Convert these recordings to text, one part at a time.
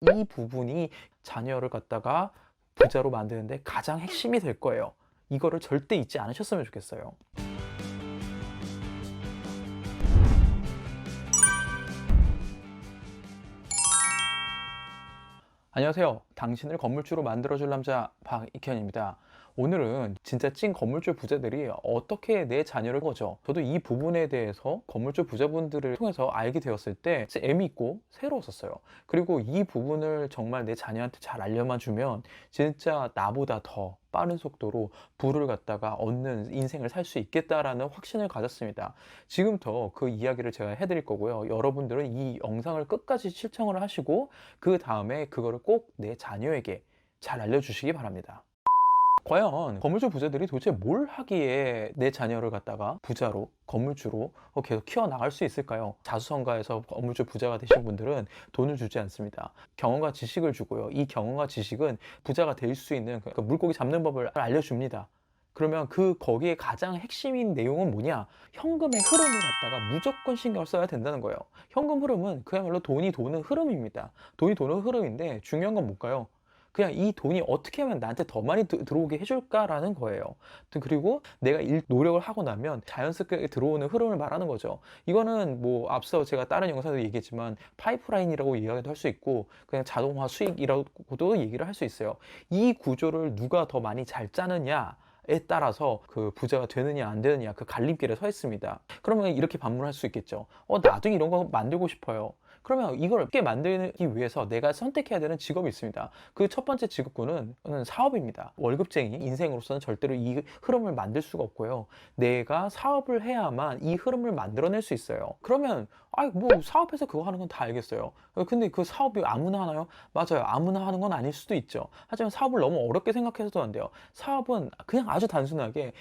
이 부분이 자녀를 갖다가 부자로 만드는데 가장 핵심이 될 거예요. 이거를 절대 잊지 않으셨으면 좋겠어요. 안녕하세요. 당신을 건물주로 만들어줄 남자 박익현입니다. 오늘은 진짜 찐 건물주 부자들이 어떻게 내 자녀를 거죠. 저도 이 부분에 대해서 건물주 부자분들을 통해서 알게 되었을 때 진짜 애미있고 새로웠었어요. 그리고 이 부분을 정말 내 자녀한테 잘 알려만 주면 진짜 나보다 더 빠른 속도로 부를 갖다가 얻는 인생을 살 수 있겠다라는 확신을 가졌습니다. 지금부터 그 이야기를 제가 해드릴 거고요. 여러분들은 이 영상을 끝까지 실천을 하시고 그 다음에 그거를 꼭 내 자녀에게 잘 알려주시기 바랍니다. 과연 건물주 부자들이 도대체 뭘 하기에 내 자녀를 갖다가 부자로 건물주로 어, 계속 키워나갈 수 있을까요? 자수성가해서 건물주 부자가 되신 분들은 돈을 주지 않습니다. 경험과 지식을 주고요. 이 경험과 지식은 부자가 될 수 있는 그 물고기 잡는 법을 알려줍니다. 그러면 그 거기에 가장 핵심인 내용은 뭐냐? 현금의 흐름을 갖다가 무조건 신경을 써야 된다는 거예요. 현금 흐름은 그야말로 돈이 도는 흐름입니다. 돈이 도는 흐름인데 중요한 건 뭘까요? 그냥 이 돈이 어떻게 하면 나한테 더 많이 드- 들어오게 해줄까라는 거예요. 그리고 내가 일 노력을 하고 나면 자연스럽게 들어오는 흐름을 말하는 거죠. 이거는 뭐 앞서 제가 다른 영상에서 얘기했지만 파이프라인이라고 이야기도 할 수 있고 그냥 자동화 수익이라고도 얘기를 할 수 있어요. 이 구조를 누가 더 많이 잘 짜느냐 에 따라서 그 부자가 되느냐 안 되느냐 그 갈림길에 서 있습니다. 그러면 이렇게 반문할 수 있겠죠. 어 나도 이런 거 만들고 싶어요. 그러면 이걸 쉽게 만들기 위해서 내가 선택해야 되는 직업이 있습니다. 그 첫 번째 직업군은 사업입니다. 월급쟁이 인생으로서는 절대로 이 흐름을 만들 수가 없고요. 내가 사업을 해야만 이 흐름을 만들어낼 수 있어요. 그러면 아뭐 사업해서 그거 하는 건 다 알겠어요. 근데 그 사업이 아무나 하나요? 맞아요. 아무나 하는 건 아닐 수도 있죠. 하지만 사업을 너무 어렵게 생각해서도 안 돼요. 사업은 그냥 아주 단순하게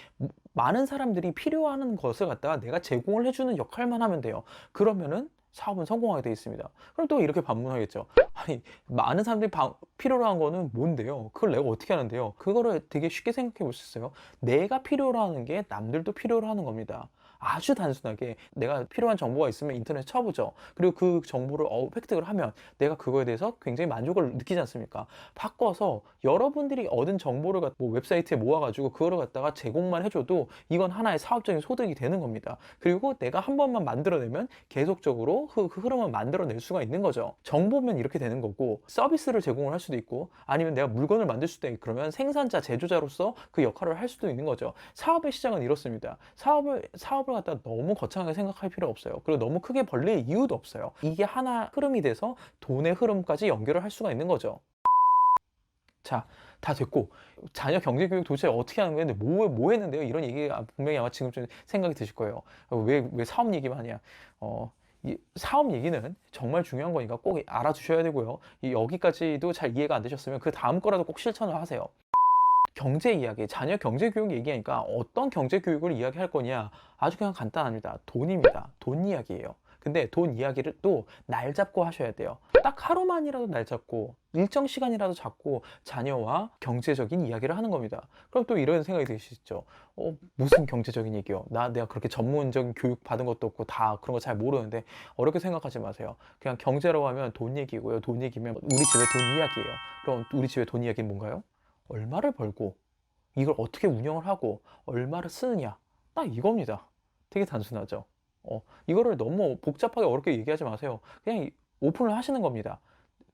많은 사람들이 필요한 것을 갖다가 내가 제공을 해주는 역할만 하면 돼요. 그러면은 사업은 성공하게 돼 있습니다. 그럼 또 이렇게 반문하겠죠. 아니, 많은 사람들이 바- 필요로 한 거는 뭔데요? 그걸 내가 어떻게 하는데요? 그거를 되게 쉽게 생각해 볼 수 있어요. 내가 필요로 하는 게 남들도 필요로 하는 겁니다. 아주 단순하게 내가 필요한 정보가 있으면 인터넷 쳐보죠. 그리고 그 정보를 어, 획득을 하면 내가 그거에 대해서 굉장히 만족을 느끼지 않습니까? 바꿔서 여러분들이 얻은 정보를 갖- 뭐 웹사이트에 모아가지고 그거를 갖다가 제공만 해줘도 이건 하나의 사업적인 소득이 되는 겁니다. 그리고 내가 한 번만 만들어내면 계속적으로 그, 그 흐름을 만들어낼 수가 있는 거죠. 정보면 이렇게 되는 거고 서비스를 제공을 할 수도 있고 아니면 내가 물건을 만들 수도 있고 그러면 생산자, 제조자로서 그 역할을 할 수도 있는 거죠. 사업의 시장은 이렇습니다. 사업을 사업을 갖다 너무 거창하게 생각할 필요 없어요. 그리고 너무 크게 벌릴 이유도 없어요. 이게 하나 흐름이 돼서 돈의 흐름까지 연결을 할 수가 있는 거죠. 자, 다 됐고 자녀 경제 교육 도대체 어떻게 하는 거예요? 근데 뭐, 뭐 했는데요? 이런 얘기 아, 분명히 아마 지금쯤 생각이 드실 거예요. 왜, 왜 사업 얘기만 하냐? 어, 이 사업 얘기는 정말 중요한 거니까 꼭 알아두셔야 되고요. 이 여기까지도 잘 이해가 안 되셨으면 그 다음 거라도 꼭 실천을 하세요. 경제 이야기, 자녀 경제 교육 얘기하니까 어떤 경제 교육을 이야기할 거냐? 아주 그냥 간단합니다. 돈입니다. 돈 이야기예요. 근데 돈 이야기를 또 날 잡고 하셔야 돼요. 딱 하루만이라도 날 잡고 일정 시간이라도 잡고 자녀와 경제적인 이야기를 하는 겁니다. 그럼 또 이런 생각이 드시죠. 어, 무슨 경제적인 얘기요? 나 내가 그렇게 전문적인 교육 받은 것도 없고 다 그런 거 잘 모르는데 어렵게 생각하지 마세요. 그냥 경제라고 하면 돈 얘기고요. 돈 얘기면 우리 집에 돈 이야기예요. 그럼 우리 집에 돈 이야기는 뭔가요? 얼마를 벌고 이걸 어떻게 운영을 하고 얼마를 쓰느냐. 딱 이겁니다. 되게 단순하죠. 어, 이거를 너무 복잡하게 어렵게 얘기하지 마세요. 그냥 이- 오픈을 하시는 겁니다.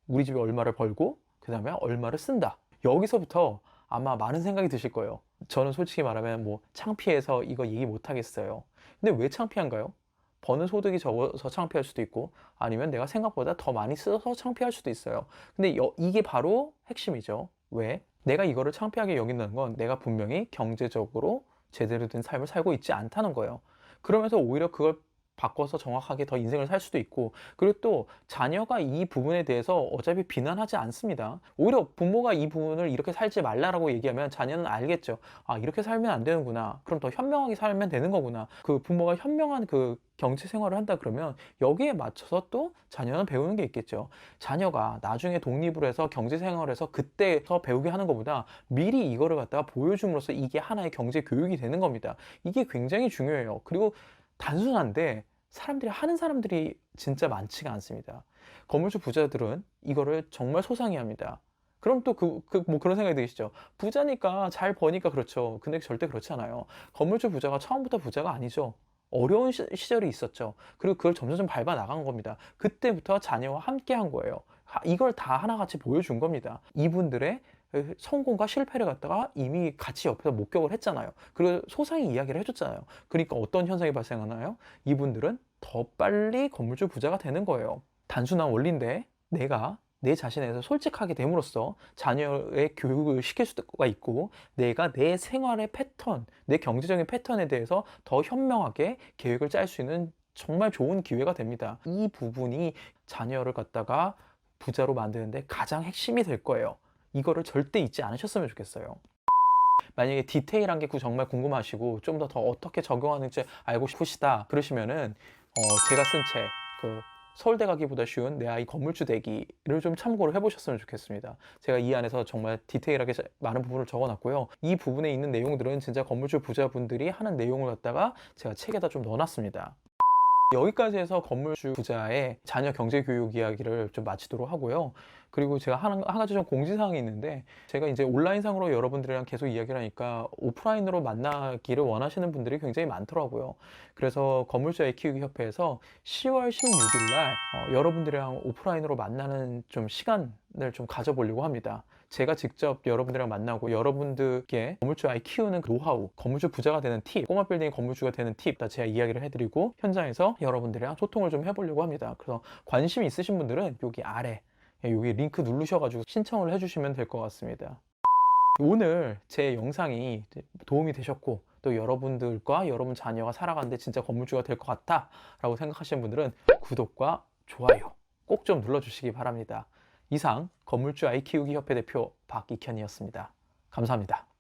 우리 집에 얼마를 벌고 그 다음에 얼마를 쓴다. 여기서부터 아마 많은 생각이 드실 거예요. 저는 솔직히 말하면 뭐 창피해서 이거 얘기 못 하겠어요. 근데 왜 창피한가요? 버는 소득이 적어서 창피할 수도 있고 아니면 내가 생각보다 더 많이 써서 창피할 수도 있어요. 근데 여- 이게 바로 핵심이죠. 왜? 내가 이거를 창피하게 여긴다는 건 내가 분명히 경제적으로 제대로 된 삶을 살고 있지 않다는 거예요. 그러면서 오히려 그걸 바꿔서 정확하게 더 인생을 살 수도 있고 그리고 또 자녀가 이 부분에 대해서 어차피 비난하지 않습니다. 오히려 부모가 이 부분을 이렇게 살지 말라라고 얘기하면 자녀는 알겠죠. 아 이렇게 살면 안 되는구나. 그럼 더 현명하게 살면 되는 거구나. 그 부모가 현명한 그 경제 생활을 한다 그러면 여기에 맞춰서 또 자녀는 배우는 게 있겠죠. 자녀가 나중에 독립을 해서 경제 생활에서 그때서 배우게 하는 것보다 미리 이거를 갖다가 보여줌으로써 이게 하나의 경제 교육이 되는 겁니다. 이게 굉장히 중요해요. 그리고 단순한데 사람들이 하는 사람들이 진짜 많지가 않습니다. 건물주 부자들은 이거를 정말 소상히 합니다. 그럼 또 그, 그, 뭐 그런 생각이 드시죠. 부자니까 잘 버니까 그렇죠. 근데 절대 그렇지 않아요. 건물주 부자가 처음부터 부자가 아니죠. 어려운 시, 시절이 있었죠. 그리고 그걸 점점 밟아 나간 겁니다. 그때부터 자녀와 함께 한 거예요. 하- 이걸 다 하나같이 보여준 겁니다. 이분들의 성공과 실패를 갖다가 이미 같이 옆에서 목격을 했잖아요. 그리고 소상히 이야기를 해줬잖아요. 그러니까 어떤 현상이 발생하나요? 이분들은 더 빨리 건물주 부자가 되는 거예요. 단순한 원리인데 내가 내 자신에 대해서 솔직하게 됨으로써 자녀의 교육을 시킬 수가 있고 내가 내 생활의 패턴, 내 경제적인 패턴에 대해서 더 현명하게 계획을 짤 수 있는 정말 좋은 기회가 됩니다. 이 부분이 자녀를 갖다가 부자로 만드는데 가장 핵심이 될 거예요. 이거를 절대 잊지 않으셨으면 좋겠어요. 만약에 디테일한 게 구- 정말 궁금하시고 좀 더 더 어떻게 적용하는지 알고 싶으시다 그러시면은 어, 제가 쓴 책 그 서울대 가기보다 쉬운 내 아이 건물주 되기를 좀 참고를 해보셨으면 좋겠습니다. 제가 이 안에서 정말 디테일하게 자- 많은 부분을 적어놨고요. 이 부분에 있는 내용들은 진짜 건물주 부자분들이 하는 내용을 갖다가 제가 책에다 좀 넣어놨습니다. 여기까지 해서 건물주 부자의 자녀 경제 교육 이야기를 좀 마치도록 하고요. 그리고 제가 한, 한 가지 좀 공지사항이 있는데 제가 이제 온라인상으로 여러분들이랑 계속 이야기를 하니까 오프라인으로 만나기를 원하시는 분들이 굉장히 많더라고요. 그래서 건물주 애 키우기 협회에서 10월 16일 날 어, 여러분들이랑 오프라인으로 만나는 좀 시간을 좀 가져보려고 합니다. 제가 직접 여러분들이랑 만나고 여러분들께 건물주 아이 키우는 그 노하우, 건물주 부자가 되는 팁, 꼬마 빌딩 건물주가 되는 팁, 다 제가 이야기를 해드리고 현장에서 여러분들이랑 소통을 좀 해보려고 합니다. 그래서 관심 있으신 분들은 여기 아래 예, 여기 링크 누르셔가지고 신청을 해주시면 될 것 같습니다. 오늘 제 영상이 도움이 되셨고 또 여러분들과 여러분 자녀가 살아가는데 진짜 건물주가 될 것 같다 라고 생각하시는 분들은 구독과 좋아요 꼭 좀 눌러주시기 바랍니다. 이상 건물주 아이 키우기 협회 대표 박익현이었습니다. 감사합니다.